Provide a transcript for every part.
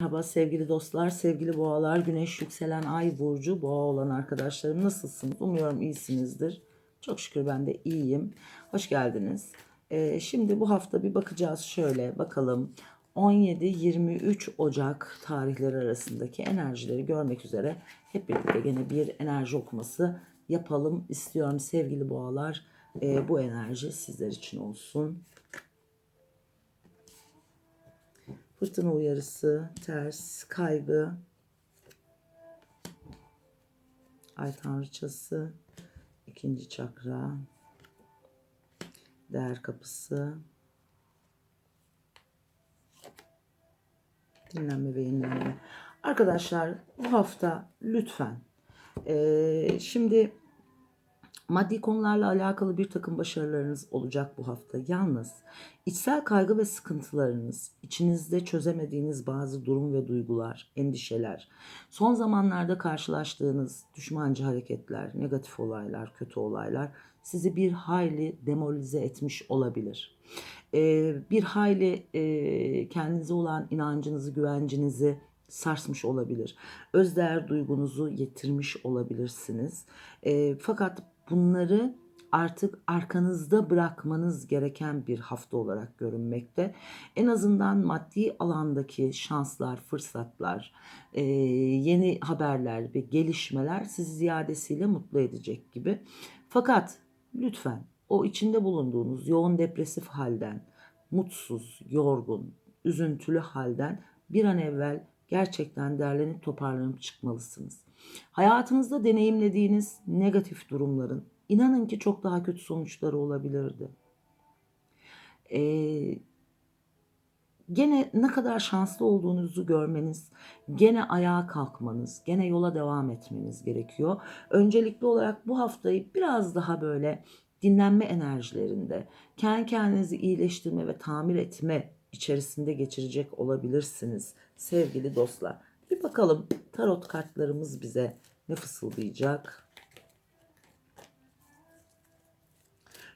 Merhaba sevgili dostlar, sevgili boğalar, güneş yükselen ay burcu boğa olan arkadaşlarım nasılsınız? Umuyorum iyisinizdir. Çok şükür ben de iyiyim. Hoş geldiniz. Ee, şimdi bu hafta bir bakacağız şöyle bakalım. 17-23 Ocak tarihleri arasındaki enerjileri görmek üzere hep birlikte gene bir enerji okuması yapalım istiyorum sevgili boğalar. Ee, bu enerji sizler için olsun. Fırtına uyarısı, ters, kaygı, ay tanrıçası, ikinci çakra, değer kapısı, dinlenme ve yenilenme. Arkadaşlar bu hafta lütfen eee, şimdi Maddi konularla alakalı bir takım başarılarınız olacak bu hafta. Yalnız içsel kaygı ve sıkıntılarınız, içinizde çözemediğiniz bazı durum ve duygular, endişeler, son zamanlarda karşılaştığınız düşmancı hareketler, negatif olaylar, kötü olaylar sizi bir hayli demoralize etmiş olabilir. Ee, bir hayli e, kendinize olan inancınızı, güvencinizi sarsmış olabilir. Özdeğer duygunuzu yitirmiş olabilirsiniz. Ee, fakat bunları artık arkanızda bırakmanız gereken bir hafta olarak görünmekte. En azından maddi alandaki şanslar, fırsatlar, e, yeni haberler ve gelişmeler sizi ziyadesiyle mutlu edecek gibi. Fakat lütfen o içinde bulunduğunuz yoğun depresif halden, mutsuz, yorgun, üzüntülü halden bir an evvel gerçekten derlenip toparlanıp çıkmalısınız. Hayatınızda deneyimlediğiniz negatif durumların inanın ki çok daha kötü sonuçları olabilirdi. Ee, gene ne kadar şanslı olduğunuzu görmeniz, gene ayağa kalkmanız, gene yola devam etmeniz gerekiyor. Öncelikli olarak bu haftayı biraz daha böyle dinlenme enerjilerinde, kendi kendinizi iyileştirme ve tamir etme içerisinde geçirecek olabilirsiniz sevgili dostlar. Bir bakalım tarot kartlarımız bize ne fısıldayacak?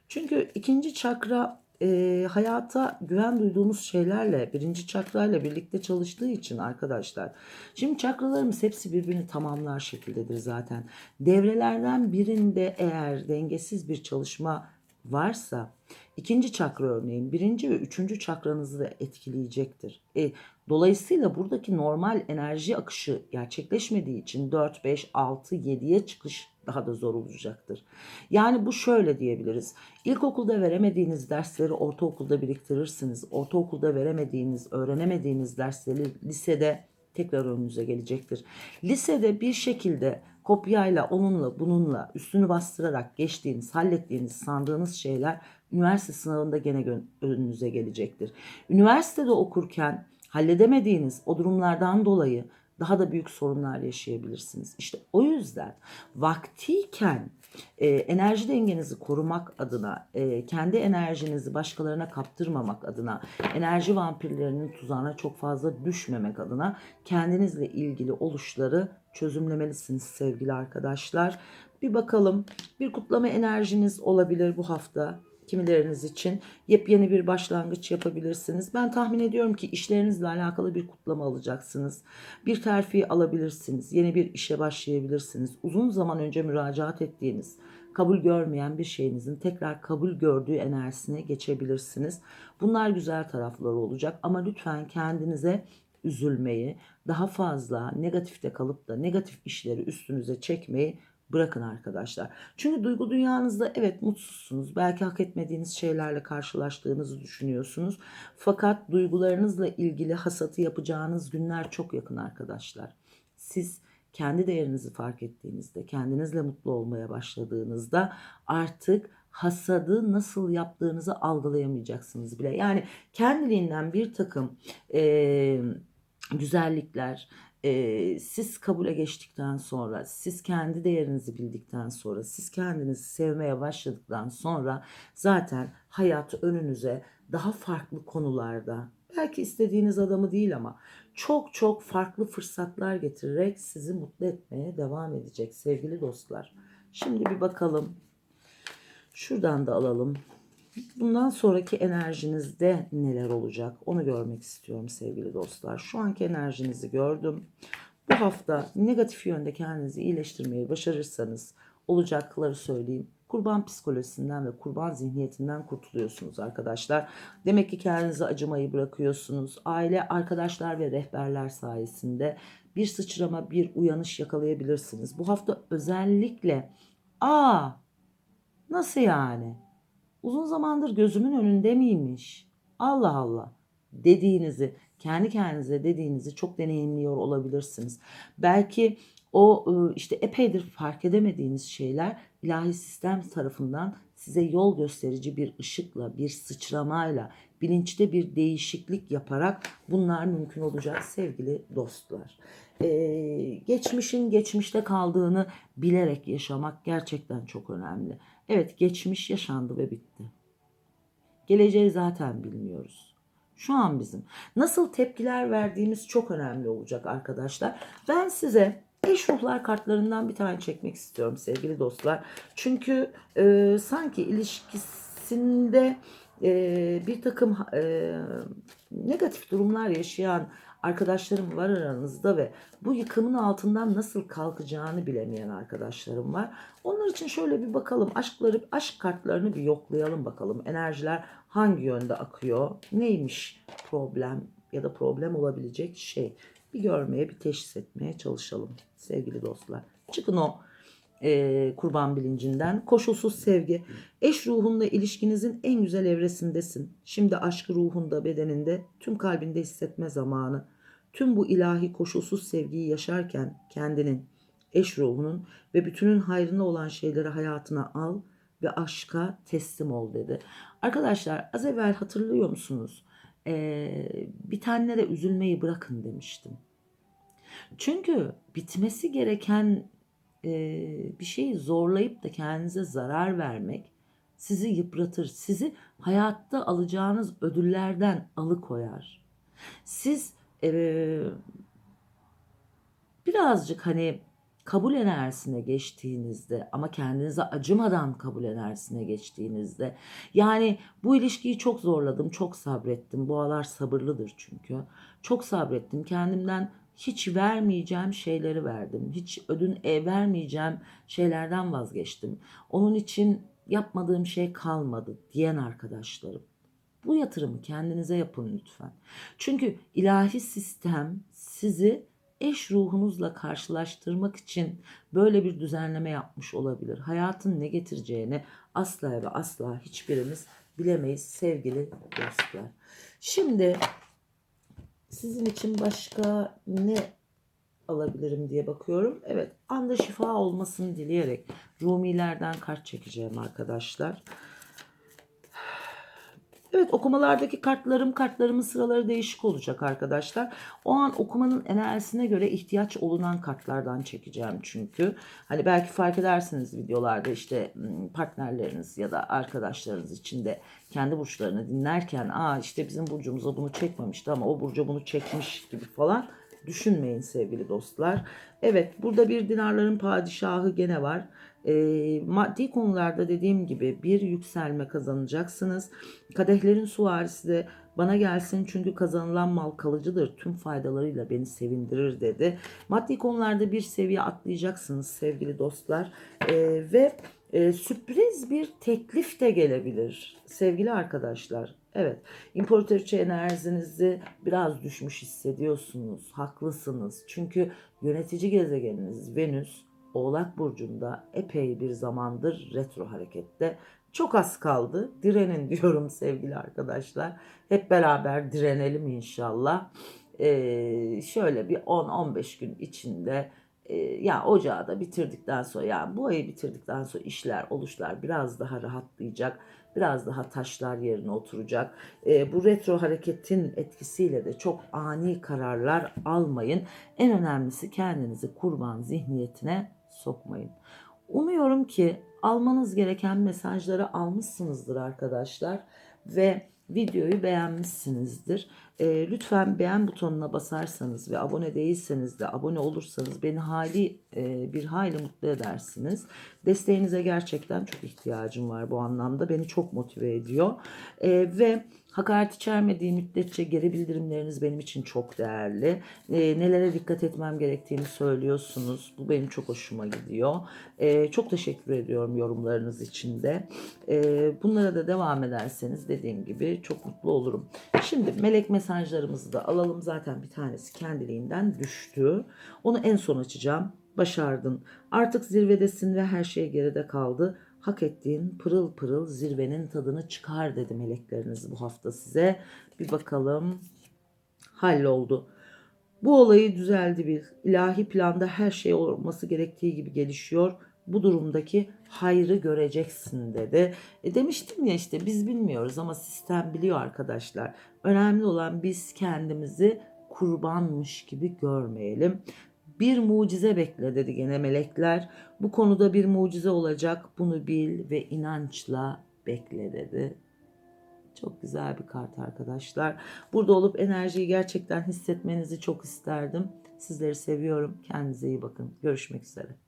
Çünkü ikinci çakra e, hayata güven duyduğumuz şeylerle birinci çakrayla birlikte çalıştığı için arkadaşlar. Şimdi çakralarımız hepsi birbirini tamamlar şekildedir zaten. Devrelerden birinde eğer dengesiz bir çalışma varsa ikinci çakra örneğin birinci ve üçüncü çakranızı da etkileyecektir. E, dolayısıyla buradaki normal enerji akışı gerçekleşmediği için 4, 5, 6, 7'ye çıkış daha da zor olacaktır. Yani bu şöyle diyebiliriz. İlkokulda veremediğiniz dersleri ortaokulda biriktirirsiniz. Ortaokulda veremediğiniz, öğrenemediğiniz dersleri lisede tekrar önünüze gelecektir. Lisede bir şekilde kopyayla, onunla, bununla üstünü bastırarak geçtiğiniz, hallettiğiniz, sandığınız şeyler üniversite sınavında gene önünüze gelecektir. Üniversitede okurken halledemediğiniz o durumlardan dolayı daha da büyük sorunlar yaşayabilirsiniz. İşte o yüzden vaktiyken e, enerji dengenizi korumak adına, e, kendi enerjinizi başkalarına kaptırmamak adına, enerji vampirlerinin tuzağına çok fazla düşmemek adına kendinizle ilgili oluşları çözümlemelisiniz sevgili arkadaşlar. Bir bakalım bir kutlama enerjiniz olabilir bu hafta kimileriniz için yepyeni bir başlangıç yapabilirsiniz. Ben tahmin ediyorum ki işlerinizle alakalı bir kutlama alacaksınız. Bir terfi alabilirsiniz. Yeni bir işe başlayabilirsiniz. Uzun zaman önce müracaat ettiğiniz, kabul görmeyen bir şeyinizin tekrar kabul gördüğü enerjisine geçebilirsiniz. Bunlar güzel tarafları olacak ama lütfen kendinize üzülmeyi, daha fazla negatifte kalıp da negatif işleri üstünüze çekmeyi bırakın arkadaşlar. Çünkü duygu dünyanızda evet mutsuzsunuz. Belki hak etmediğiniz şeylerle karşılaştığınızı düşünüyorsunuz. Fakat duygularınızla ilgili hasatı yapacağınız günler çok yakın arkadaşlar. Siz kendi değerinizi fark ettiğinizde, kendinizle mutlu olmaya başladığınızda artık hasadı nasıl yaptığınızı algılayamayacaksınız bile. Yani kendiliğinden bir takım e, güzellikler, e, siz kabule geçtikten sonra, siz kendi değerinizi bildikten sonra, siz kendinizi sevmeye başladıktan sonra zaten hayat önünüze daha farklı konularda, belki istediğiniz adamı değil ama çok çok farklı fırsatlar getirerek sizi mutlu etmeye devam edecek sevgili dostlar. Şimdi bir bakalım. Şuradan da alalım. Bundan sonraki enerjinizde neler olacak onu görmek istiyorum sevgili dostlar. Şu anki enerjinizi gördüm. Bu hafta negatif yönde kendinizi iyileştirmeyi başarırsanız olacakları söyleyeyim. Kurban psikolojisinden ve kurban zihniyetinden kurtuluyorsunuz arkadaşlar. Demek ki kendinize acımayı bırakıyorsunuz. Aile, arkadaşlar ve rehberler sayesinde bir sıçrama, bir uyanış yakalayabilirsiniz. Bu hafta özellikle aa nasıl yani? Uzun zamandır gözümün önünde miymiş? Allah Allah dediğinizi, kendi kendinize dediğinizi çok deneyimliyor olabilirsiniz. Belki o ıı, işte epeydir fark edemediğiniz şeyler ilahi sistem tarafından size yol gösterici bir ışıkla, bir sıçramayla, bilinçte bir değişiklik yaparak bunlar mümkün olacak sevgili dostlar. Ee, geçmişin geçmişte kaldığını bilerek yaşamak gerçekten çok önemli. Evet geçmiş yaşandı ve bitti. Geleceği zaten bilmiyoruz. Şu an bizim nasıl tepkiler verdiğimiz çok önemli olacak arkadaşlar. Ben size eş ruhlar kartlarından bir tane çekmek istiyorum sevgili dostlar. Çünkü e, sanki ilişkisinde e, bir takım e, negatif durumlar yaşayan arkadaşlarım var aranızda ve bu yıkımın altından nasıl kalkacağını bilemeyen arkadaşlarım var. Onlar için şöyle bir bakalım. Aşkları, aşk kartlarını bir yoklayalım bakalım. Enerjiler hangi yönde akıyor? Neymiş problem ya da problem olabilecek şey? Bir görmeye, bir teşhis etmeye çalışalım sevgili dostlar. Çıkın o e, kurban bilincinden. Koşulsuz sevgi. Eş ruhunla ilişkinizin en güzel evresindesin. Şimdi aşkı ruhunda, bedeninde, tüm kalbinde hissetme zamanı. Tüm bu ilahi koşulsuz sevgiyi yaşarken kendinin, eş ruhunun ve bütünün hayrına olan şeyleri hayatına al ve aşka teslim ol dedi. Arkadaşlar az evvel hatırlıyor musunuz? Ee, bitenlere üzülmeyi bırakın demiştim. Çünkü bitmesi gereken e, bir şeyi zorlayıp da kendinize zarar vermek sizi yıpratır. Sizi hayatta alacağınız ödüllerden alıkoyar. Siz e, birazcık hani kabul enerjisine geçtiğinizde ama kendinize acımadan kabul enerjisine geçtiğinizde yani bu ilişkiyi çok zorladım, çok sabrettim. Boğalar sabırlıdır çünkü. Çok sabrettim. Kendimden hiç vermeyeceğim şeyleri verdim. Hiç ödün e, vermeyeceğim şeylerden vazgeçtim. Onun için yapmadığım şey kalmadı diyen arkadaşlarım. Bu yatırımı kendinize yapın lütfen. Çünkü ilahi sistem sizi eş ruhunuzla karşılaştırmak için böyle bir düzenleme yapmış olabilir. Hayatın ne getireceğini asla ve asla hiçbirimiz bilemeyiz sevgili dostlar. Şimdi sizin için başka ne alabilirim diye bakıyorum. Evet, anda şifa olmasını dileyerek Rumilerden kart çekeceğim arkadaşlar. Evet okumalardaki kartlarım kartlarımın sıraları değişik olacak arkadaşlar. O an okumanın enerjisine göre ihtiyaç olunan kartlardan çekeceğim çünkü. Hani belki fark edersiniz videolarda işte partnerleriniz ya da arkadaşlarınız için de kendi burçlarını dinlerken aa işte bizim burcumuza bunu çekmemişti ama o burca bunu çekmiş gibi falan düşünmeyin sevgili dostlar. Evet burada bir dinarların padişahı gene var. E, maddi konularda dediğim gibi bir yükselme kazanacaksınız. Kadehlerin suvarisi de bana gelsin çünkü kazanılan mal kalıcıdır. Tüm faydalarıyla beni sevindirir dedi. Maddi konularda bir seviye atlayacaksınız sevgili dostlar. E, ve e, sürpriz bir teklif de gelebilir sevgili arkadaşlar. Evet, imparatoriçe enerjinizi biraz düşmüş hissediyorsunuz. Haklısınız. Çünkü yönetici gezegeniniz Venüs Oğlak Burcu'nda epey bir zamandır retro harekette. Çok az kaldı. Direnin diyorum sevgili arkadaşlar. Hep beraber direnelim inşallah. Ee, şöyle bir 10-15 gün içinde e, ya ocağı da bitirdikten sonra yani bu ayı bitirdikten sonra işler oluşlar biraz daha rahatlayacak. Biraz daha taşlar yerine oturacak. E, bu retro hareketin etkisiyle de çok ani kararlar almayın. En önemlisi kendinizi kurban zihniyetine sokmayın. Umuyorum ki almanız gereken mesajları almışsınızdır arkadaşlar ve videoyu beğenmişsinizdir. Ee, lütfen beğen butonuna basarsanız ve abone değilseniz de abone olursanız beni hali e, bir hayli mutlu edersiniz. Desteğinize gerçekten çok ihtiyacım var bu anlamda. Beni çok motive ediyor. Ee, ve hakaret içermediği müddetçe geri bildirimleriniz benim için çok değerli. Ee, nelere dikkat etmem gerektiğini söylüyorsunuz. Bu benim çok hoşuma gidiyor. Ee, çok teşekkür ediyorum yorumlarınız için de. Ee, bunlara da devam ederseniz dediğim gibi çok mutlu olurum. Şimdi melek mesajlarımızı da alalım. Zaten bir tanesi kendiliğinden düştü. Onu en son açacağım. Başardın. Artık zirvedesin ve her şey geride kaldı. Hak ettiğin pırıl pırıl zirvenin tadını çıkar dedi melekleriniz bu hafta size. Bir bakalım. Halloldu. Bu olayı düzeldi bir. İlahi planda her şey olması gerektiği gibi gelişiyor. Bu durumdaki hayrı göreceksin dedi. E demiştim ya işte biz bilmiyoruz ama sistem biliyor arkadaşlar. Önemli olan biz kendimizi kurbanmış gibi görmeyelim. Bir mucize bekle dedi gene melekler. Bu konuda bir mucize olacak. Bunu bil ve inançla bekle dedi. Çok güzel bir kart arkadaşlar. Burada olup enerjiyi gerçekten hissetmenizi çok isterdim. Sizleri seviyorum. Kendinize iyi bakın. Görüşmek üzere.